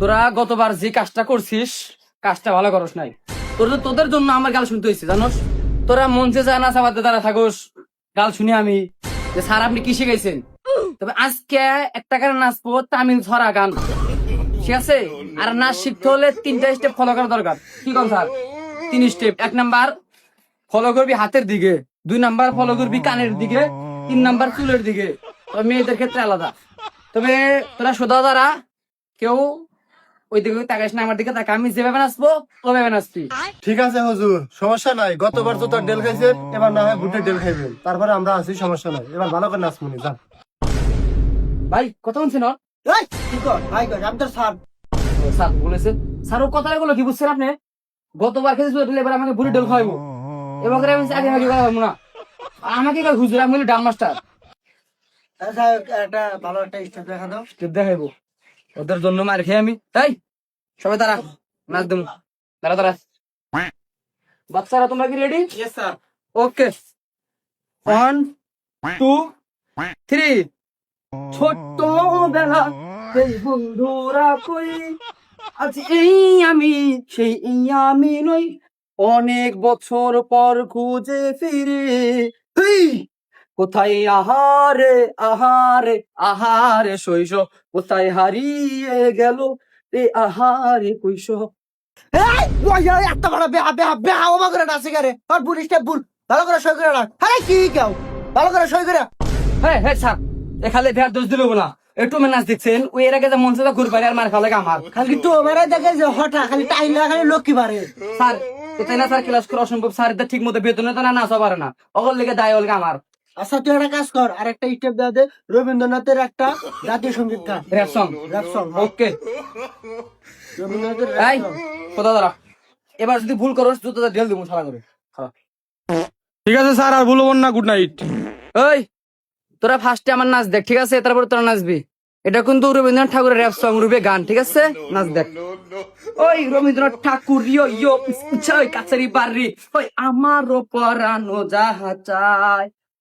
তোরা গতবার যে কাজটা করছিস, কাজটা ভালো করস নাই। তোর তোদের জন্য আমার গাল শুনতে হয়েছে জানোস? তোরা মঞ্চে যায় না সাবাতে তারা থাকোস, গাল শুনি আমি যে, স্যার, আপনি কি শিখাইছেন? তবে আজকে একটা গান নাচবো, তামিল ছড়া গান। ঠিক আছে? আর নাচ শিখতে হলে তিনটা স্টেপ ফলো করা দরকার। কি কর স্যার? তিন স্টেপ এক নাম্বার ফলো করবি হাতের দিকে। দুই নাম্বার ফলো করবি কানের দিকে। তিন নাম্বার, চুলের দিকে। তবে মেয়েদের ক্ষেত্রে আলাদা। তবে তোরা সোদা দ্বারা কেউ ওই দিকে তাকাইস না আমার দিকে তাকা। আমি যেভাবে নাচবো ওভাবে নাচবি। ঠিক আছে হুজুর সমস্যা নাই। গতবার তো তার ডেল খাইছেন এবার না হয় ভুট্টের ডেল খাইবেন তারপরে আমরা আছি সমস্যা নাই। এবার ভালো করে নাচমুনি যান। ভাই কথা বলছেন এই, কি কর? ভাই কর আমি স্যার। স্যার বলেছে। স্যার ও কথা গুলো কি বুঝছেন আপনি? গতবার খেয়েছিল এবার আমাকে বুড়ি ডেল খাইবো এবার আমি খাওয়াবো না। আমাকে হুজুর আমি ডাল মাস্টার। আচ্ছা একটা ভালো একটা স্টেপ দেখা দাও স্টেপ দেখাইবো। ওদের জন্য মার খেয়ে আমি। তাই সবাই তারা নাচ দেবো তারা তারা বাচ্চারা তোমরা কি ready okay one two three ছোট্ট বেলা সেই বন্ধুরা কই? আজ এই আমি সেই আমি নই। অনেক বছর পর খুঁজে ফিরে! কোথায় আহারে আহারে আহারে শৈশব? কোথায় হারিয়ে গেল? রে আহারে কৈশব ওই এত বড় বেহা বেহা বেহা ওমা করে নাচে করে আর ভুল স্টেপ ভুল। ভালো করে সই করে আরে কি কেউ? ভালো করে সই করে হ্যাঁ হ্যাঁ স্যার এখানে ভেয়ার দোষ দিল না। একটু মেনাজ দেখছেন। ওই এর আগে যে মঞ্চে ঘুর আর মার লাগে আমার। খালি তো আমারে দেখে যে হঠাৎ খালি টাইম লাগা খালি লক্ষ্মী বাড়ে। স্যার এটাই না স্যার ক্লাস করা অসম্ভব। স্যার ঠিক মতো বেতনে তো না নাচা পারে না। অগল লেগে দায় অলগে আমার। আচ্ছা তুই একটা কাজ কর আর একটা স্টেপ দেওয়া দে রবীন্দ্রনাথের একটা জাতীয় সংগীত গান। Rap song rap song okay রবীন্দ্রনাথের এই কোথা দাঁড়া এবার যদি ভুল করো জুতোটা ঢেল দিব সারা করে। ঠিক আছে স্যার আর বলব না গুড নাইট ওই তোরা ফার্স্টে আমার নাচ দেখ ঠিক আছে? তারপরে তোরা নাচবি। এটা কিন্তু রবীন্দ্রনাথ ঠাকুরের র্যাপ সং রূপে গান ঠিক আছে? নাচ দেখ। ওই রবীন্দ্রনাথ ঠাকুর ইয়ো ইয়ো ওই কাছারি বাড়ি। ওই আমারও পরানো যাহা চাই।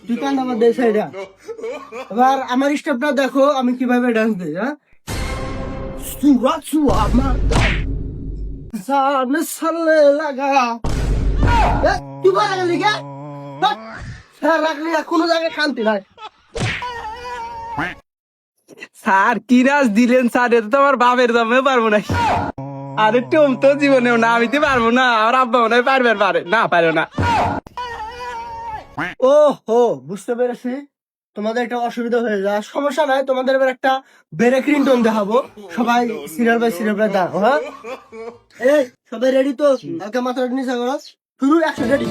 তুই কান আমার দেশ এটা এবার আমার স্টেপটা দেখো আমি কীভাবে ডান্স দিই হ্যাঁ? আমার সামনে সালে লাগা। তুই কে? স্যার রাখলি না, কোনো জায়গায় শান্তি নাই। স্যার কি নাচ দিলেন স্যার? এটা তো আমার বাপের দামে পারব না আরে টম তো জীবনেও না আমি তো পারব না আমার আব্বা মনে হয় পারবে পারে না পারো না। ও হো বুঝতে পেরেছি। তোমাদের একটা অসুবিধা হয়ে যায়। সমস্যা নাই তোমাদের এবার একটা ব্রেক রিংটোন দেখাবো। সবাই সিরিয়াল বাই সিরিয়াল বাই দাও হ্যাঁ? এই সবাই রেডি তো? হালকা মাথা নিচে করো। শুরু একশো রেডি